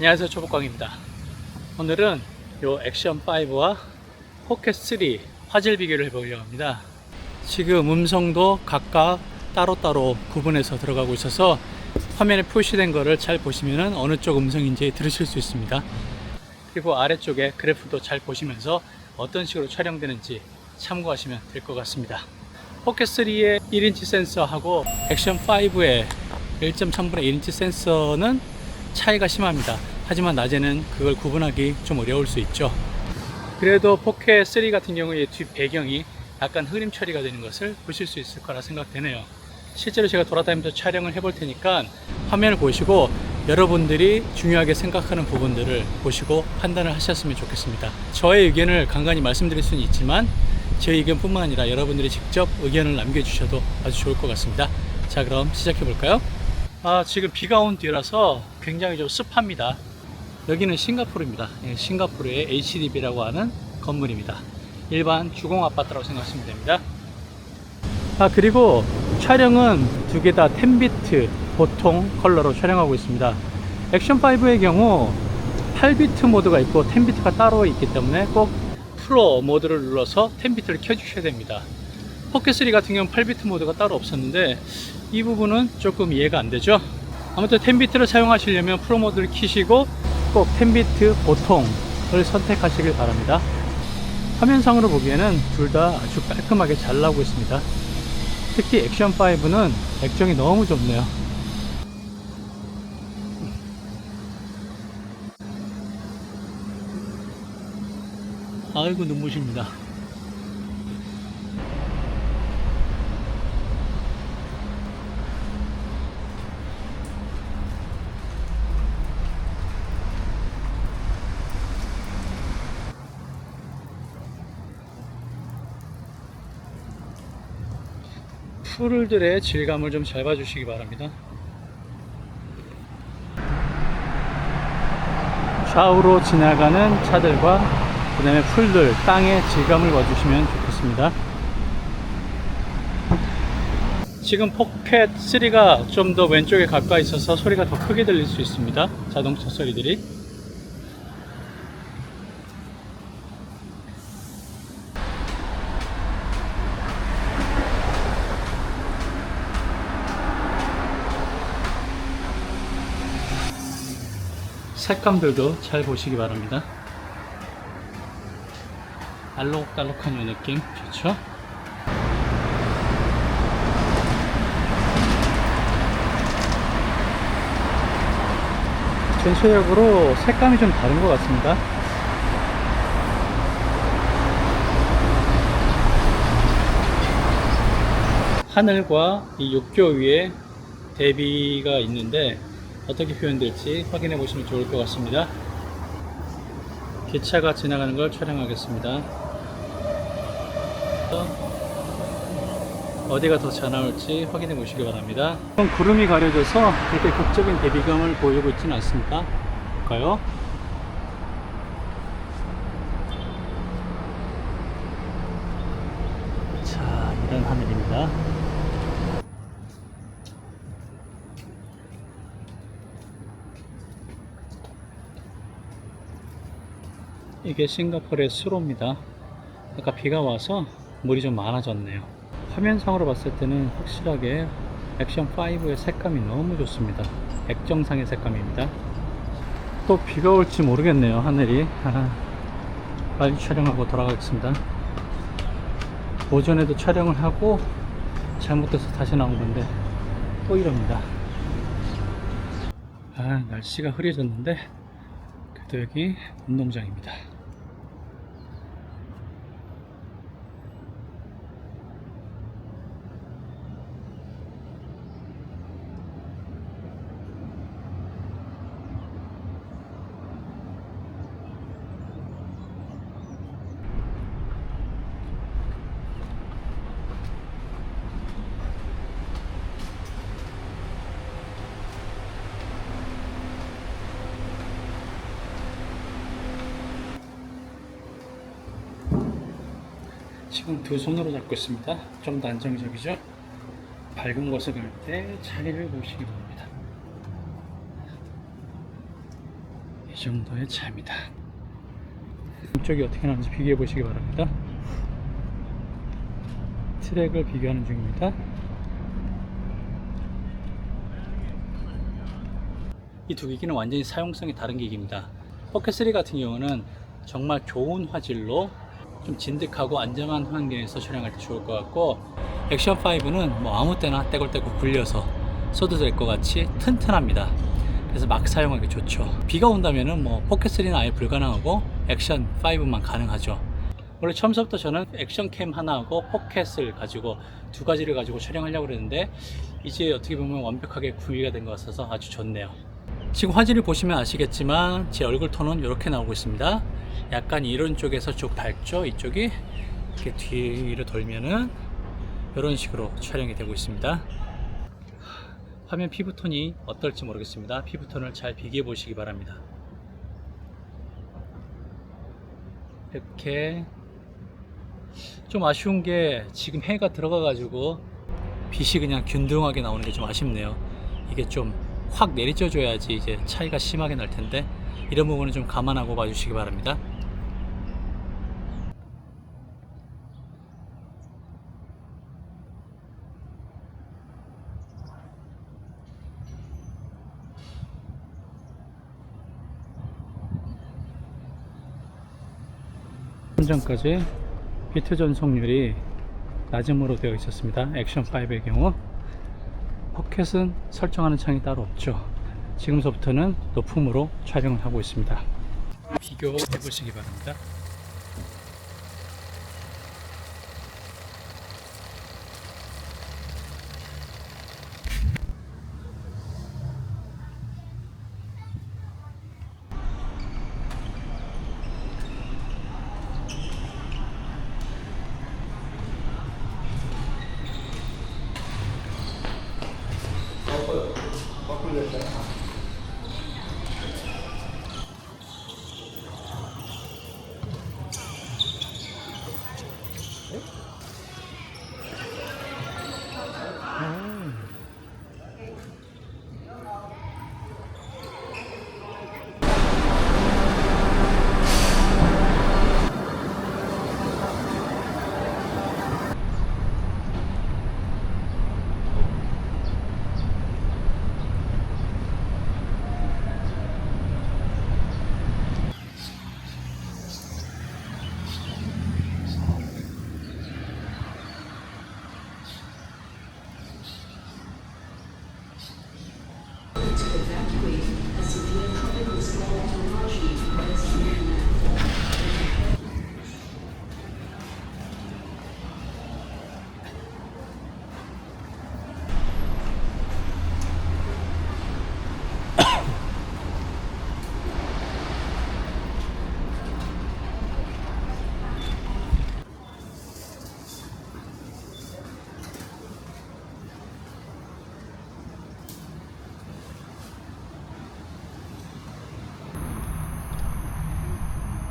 안녕하세요 초복광입니다. 오늘은 요 액션 5와 포켓 3 화질 비교를 해보려고 합니다. 지금 음성도 각각 따로따로 구분해서 들어가고 있어서 화면에 표시된 거를 잘 보시면 어느 쪽 음성인지 들으실 수 있습니다. 그리고 아래쪽에 그래프도 잘 보시면서 어떤 식으로 촬영되는지 참고하시면 될 것 같습니다. 포켓 3의 1인치 센서하고 액션 5의 1.3분의 1인치 센서는 차이가 심합니다. 하지만 낮에는 그걸 구분하기 좀 어려울 수 있죠. 그래도 포켓 3 같은 경우에 뒷 배경이 약간 흐림 처리가 되는 것을 보실 수 있을 거라 생각되네요. 실제로 제가 돌아다니면서 촬영을 해볼 테니까 화면을 보시고 여러분들이 중요하게 생각하는 부분들을 보시고 판단을 하셨으면 좋겠습니다. 저의 의견을 간간히 말씀드릴 수는 있지만 제 의견뿐만 아니라 여러분들이 직접 의견을 남겨주셔도 아주 좋을 것 같습니다. 자, 그럼 시작해 볼까요? 아, 지금 비가 온 뒤라서 굉장히 좀 습합니다. 여기는 싱가포르입니다. 예, 싱가포르의 HDB라고 하는 건물입니다. 일반 주공 아파트라고 생각하시면 됩니다. 아, 그리고 촬영은 두 개 다 10비트 보통 컬러로 촬영하고 있습니다. 액션 5의 경우 8비트 모드가 있고 10비트가 따로 있기 때문에 꼭 프로 모드를 눌러서 10비트를 켜주셔야 됩니다. 포켓 3 같은 경우는 8비트 모드가 따로 없었는데 이 부분은 조금 이해가 안 되죠. 아무튼 10비트를 사용하시려면 프로 모드를 키시고 꼭 10비트 보통을 선택하시길 바랍니다. 화면상으로 보기에는 둘 다 아주 깔끔하게 잘 나오고 있습니다. 특히 액션5는 액정이 너무 좁네요. 아이고 눈부십니다. 풀들의 질감을 좀 잘 봐주시기 바랍니다. 좌우로 지나가는 차들과 그 다음에 풀들, 땅의 질감을 봐주시면 좋겠습니다. 지금 포켓 3가 좀 더 왼쪽에 가까이 있어서 소리가 더 크게 들릴 수 있습니다. 자동차 소리들이. 색감들도 잘 보시기 바랍니다. 알록달록한 이 느낌 좋죠? 전체적으로 색감이 좀 다른 것 같습니다. 하늘과 이 육교 위에 대비가 있는데 어떻게 표현될지 확인해 보시면 좋을 것 같습니다. 기차가 지나가는 걸 촬영하겠습니다. 어디가 더 잘 나올지 확인해 보시기 바랍니다. 구름이 가려져서 이렇게 극적인 대비감을 보이고 있지는 않습니다. 볼까요? 자, 이런 하늘입니다. 이게 싱가포르의 수로입니다. 아까 비가 와서 물이 좀 많아졌네요. 화면상으로 봤을 때는 확실하게 액션 5의 색감이 너무 좋습니다. 액정상의 색감입니다. 또 비가 올지 모르겠네요. 하늘이. 아, 빨리 촬영하고 돌아가겠습니다. 오전에도 촬영을 하고 잘못돼서 다시 나온 건데 또 이럽니다. 아, 날씨가 흐려졌는데 그래도 여기 운동장입니다. 두 손으로 잡고 있습니다. 좀 더 안정적이죠? 밝은 곳에 갈때 자리를 보시기 바랍니다. 이 정도의 차입니다. 이쪽이 어떻게 나오는지 비교해 보시기 바랍니다. 트랙을 비교하는 중입니다. 이 두 기기는 완전히 사용성이 다른 기기입니다. 포켓3 같은 경우는 정말 좋은 화질로 좀 진득하고 안정한 환경에서 촬영할 때 좋을 것 같고 액션 5는 뭐 아무 때나 떼굴떼굴 굴려서 써도 될 것 같이 튼튼합니다. 그래서 막 사용하기 좋죠. 비가 온다면은 뭐 포켓 3는 아예 불가능하고 액션 5만 가능하죠. 원래 처음부터 저는 액션캠 하나하고 포켓을 가지고 두 가지를 가지고 촬영하려고 그랬는데 이제 어떻게 보면 완벽하게 구비가 된 것 같아서 아주 좋네요. 지금 화질을 보시면 아시겠지만 제 얼굴 톤은 이렇게 나오고 있습니다. 약간 이런 쪽에서 쭉 밝죠? 이쪽이 이렇게 뒤로 돌면은 이런 식으로 촬영이 되고 있습니다. 화면 피부톤이 어떨지 모르겠습니다. 피부톤을 잘 비교해 보시기 바랍니다. 이렇게 좀 아쉬운 게 지금 해가 들어가 가지고 빛이 그냥 균등하게 나오는 게 좀 아쉽네요. 이게 좀 확 내리쳐 줘야지 이제 차이가 심하게 날 텐데 이런 부분은 좀 감안하고 봐주시기 바랍니다. 좀 전까지 비트 전송률이 낮음으로 되어 있었습니다. 액션 5의 경우 포켓은 설정하는 창이 따로 없죠. 지금서부터는 높음으로 촬영을 하고 있습니다. 비교해 보시기 바랍니다.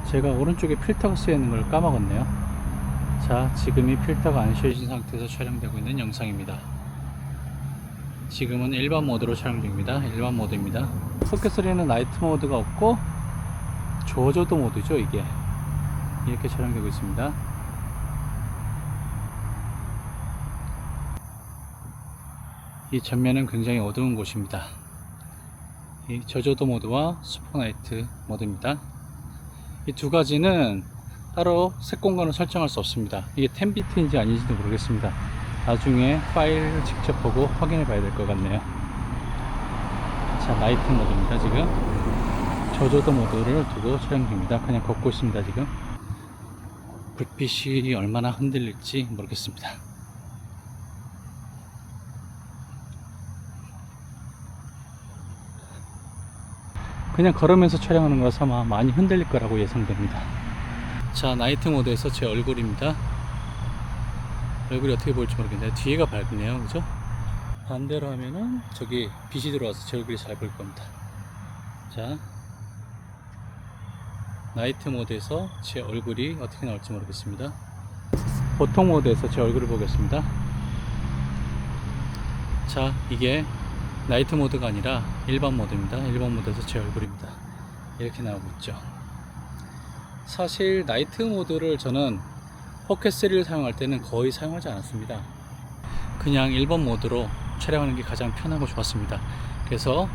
제가 오른쪽에 필터가 쓰여 있는 걸 까먹었네요. 자, 지금이 필터가 안 씌워진 상태에서 촬영되고 있는 영상입니다. 지금은 일반 모드로 촬영 중입니다. 일반 모드입니다. 포켓3는 나이트 모드가 없고 조조도 모드죠, 이게. 이렇게 촬영되고 있습니다. 이 전면은 굉장히 어두운 곳입니다. 이 저조도 모드와 슈퍼나이트 모드입니다. 이 두 가지는 따로 색 공간을 설정할 수 없습니다. 이게 10비트인지 아닌지도 모르겠습니다. 나중에 파일을 직접 보고 확인해 봐야 될 것 같네요. 자, 나이트 모드입니다, 지금. 저조도 모드를 두고 촬영 중입니다. 그냥 걷고 있습니다, 지금. 불빛이 얼마나 흔들릴지 모르겠습니다. 그냥 걸으면서 촬영하는 거라서 아마 많이 흔들릴 거라고 예상됩니다. 자, 나이트 모드에서 제 얼굴입니다. 얼굴이 어떻게 보일지 모르겠는데 뒤에가 밝네요. 그죠? 반대로 하면은 저기 빛이 들어와서 제 얼굴이 잘 보일 겁니다. 자, 나이트 모드에서 제 얼굴이 어떻게 나올지 모르겠습니다. 보통 모드에서 제 얼굴을 보겠습니다. 자, 이게 나이트 모드가 아니라 일반 모드입니다. 일반 모드에서 제 얼굴입니다. 이렇게 나오고 있죠. 사실 나이트 모드를 저는 포켓3를 사용할 때는 거의 사용하지 않았습니다. 그냥 1번 모드로 촬영하는 게 가장 편하고 좋았습니다. 그래서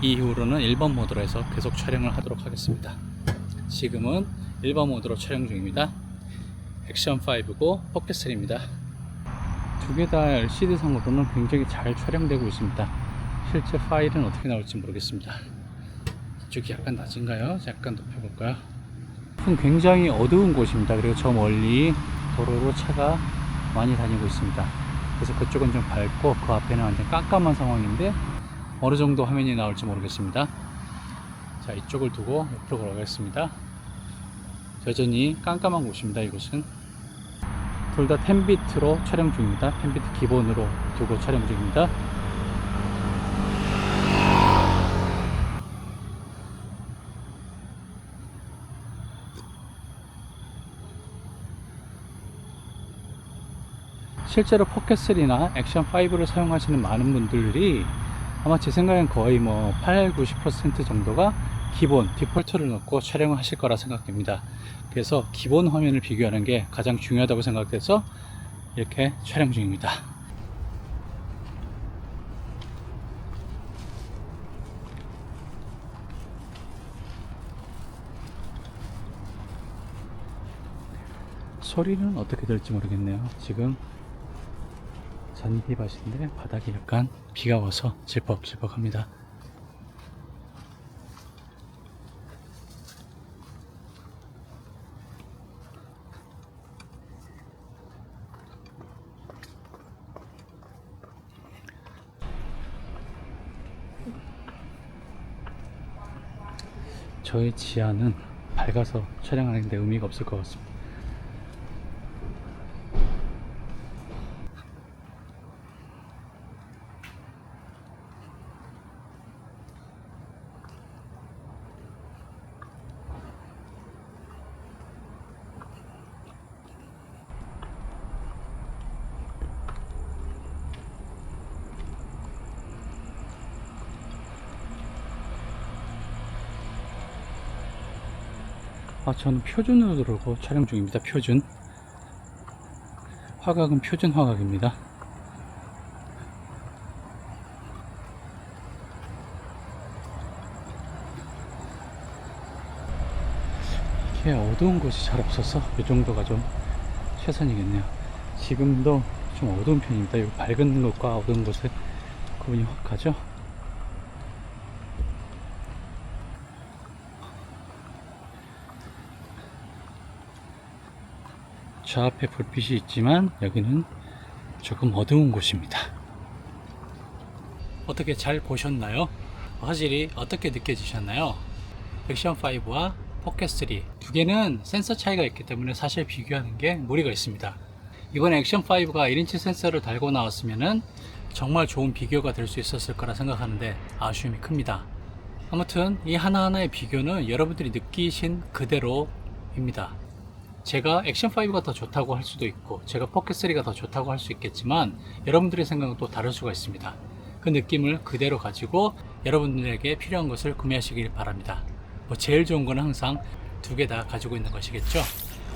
이후로는 1번 모드로 해서 계속 촬영을 하도록 하겠습니다. 지금은 1번 모드로 촬영 중입니다. 액션 5고 포켓3입니다. 두 개 다 LCD 상으로는 굉장히 잘 촬영되고 있습니다. 실제 파일은 어떻게 나올지 모르겠습니다. 이쪽이 약간 낮은가요? 약간 높여볼까요? 은 굉장히 어두운 곳입니다. 그리고 저 멀리 도로로 차가 많이 다니고 있습니다. 그래서 그쪽은 좀 밝고 그 앞에는 완전 깜깜한 상황인데 어느 정도 화면이 나올지 모르겠습니다. 자, 이쪽을 두고 옆으로 걸어가겠습니다. 여전히 깜깜한 곳입니다. 이곳은 둘다 10비트로 촬영 중입니다. 10비트 기본으로 두고 촬영 중입니다. 실제로 포켓3나 액션5를 사용하시는 많은 분들이 아마 제 생각엔 거의 뭐 8, 90% 정도가 기본 디폴트를 넣고 촬영을 하실 거라 생각됩니다. 그래서 기본 화면을 비교하는 게 가장 중요하다고 생각돼서 이렇게 촬영 중입니다. 소리는 어떻게 들을지 모르겠네요. 지금 잔디밭인데 바닥이 약간 비가 와서 질퍽질퍽합니다. 저의 지하는 밝아서 촬영하는데 의미가 없을 것 같습니다. 아, 저는 표준으로 들어오고 촬영 중입니다. 표준. 화각은 표준 화각입니다. 이게 어두운 곳이 잘 없어서 이 정도가 좀 최선이겠네요. 지금도 좀 어두운 편입니다. 이 밝은 곳과 어두운 곳의 구분이 확 가죠? 저 앞에 불빛이 있지만 여기는 조금 어두운 곳입니다. 어떻게 잘 보셨나요? 화질이 어떻게 느껴지셨나요? 액션5와 포켓3 두 개는 센서 차이가 있기 때문에 사실 비교하는 게 무리가 있습니다. 이번 액션5가 1인치 센서를 달고 나왔으면 정말 좋은 비교가 될 수 있었을 거라 생각하는데 아쉬움이 큽니다. 아무튼 이 하나하나의 비교는 여러분들이 느끼신 그대로입니다. 제가 액션5가 더 좋다고 할 수도 있고 제가 포켓3가 더 좋다고 할 수 있겠지만 여러분들의 생각은 또 다를 수가 있습니다. 그 느낌을 그대로 가지고 여러분들에게 필요한 것을 구매하시길 바랍니다. 뭐 제일 좋은 거는 항상 두 개 다 가지고 있는 것이겠죠.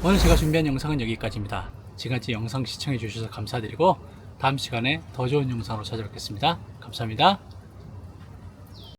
오늘 제가 준비한 영상은 여기까지입니다. 지금까지 영상 시청해 주셔서 감사드리고 다음 시간에 더 좋은 영상으로 찾아뵙겠습니다. 감사합니다.